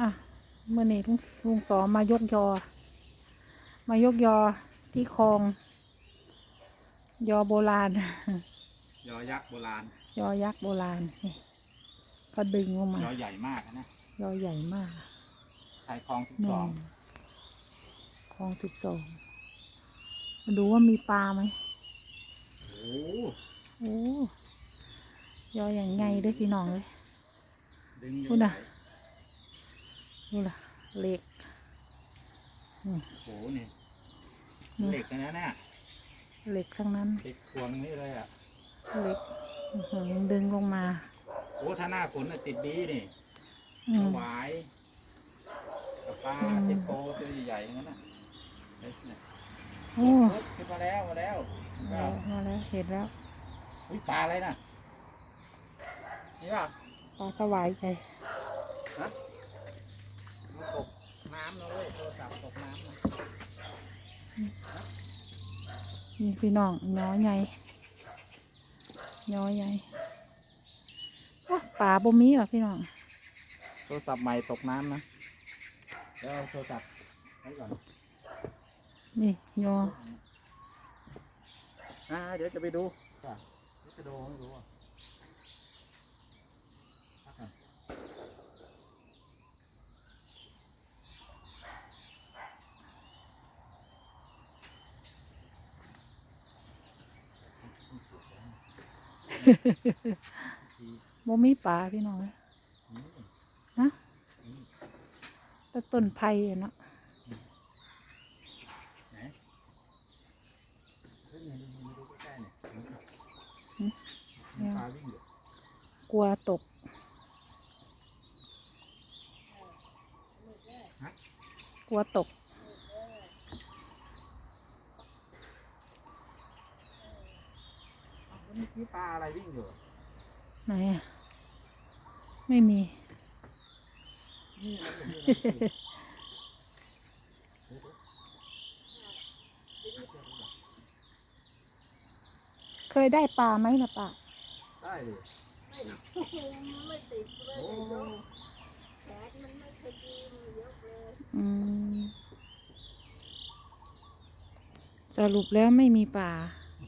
อะเมื่อนี้ลุงลุงสอมายกยอ มายกยอที่คลอง ยอโบราณ ยอยักษ์โบราณ ยอยักษ์โบราณนี่ก็ดึงลงมายอใหญ่มากนะยอใหญ่มากชายคลองสิบแม่สองนคลองสิบสองมาดูว่ามีปลาไหมโอ้โอ้ยออย่างไงเด้อพี่น้องเลยดึงพูดน่ะ ดูล่ะเหล็กโอ้โหนี่นี่เหล็กนะเนี่ยเหล็กทั้งนั้นติดพวงนี่เลยอะเหล็กอื้อหือดึงลงมา โอ้ถ้าหน้าฝนน่ะติดดีนี่อืสมวายกับปลาอืมติดโตตัวใหญ่ๆอย่างนั้นน่ะเฮ้ยเนี่ยโอ้ขึ้นมาแล้วมาแล้วมาแล้วมาแล้วเห็นแล้วอุ้ยปลาอะไรน่ะนี่ป่ะปลาสวายใจฮะมันตกน้ำนะเว้ยโทรศัพท์ตกน้ำนะนี่พี่น้องย้อใหญ่ย้อใหญ่ว้าปลาบ่มีว่ะพี่น้องโทรศัพท์ใหม่ตกน้ำนะเดี๋ยวเอาโทรศัพท์ไว้ก่อนนี่ย้ออ่าเดี๋ยวจะไปดูอะเดี๋ยวจะดูไม่รู้อะพักก่อนที บ่มีป่าพี่น้องนะแต่ต้นไผ่เนาะกลัวตกกลัวตก อ้าวแล้วเมื่อกี้ปลาอะไรวิ่งอยู่ไหนอะไม่มี นี่มันอยู่นี่มันอยู่เคยได้ปลาไหมล่ะป้าได้เลยไม่ไม่ติดเลยโอ้ยกแขนมันไม่เคอยดีมันยกเลยอืมสรุปแล้วไม่มีปลาไ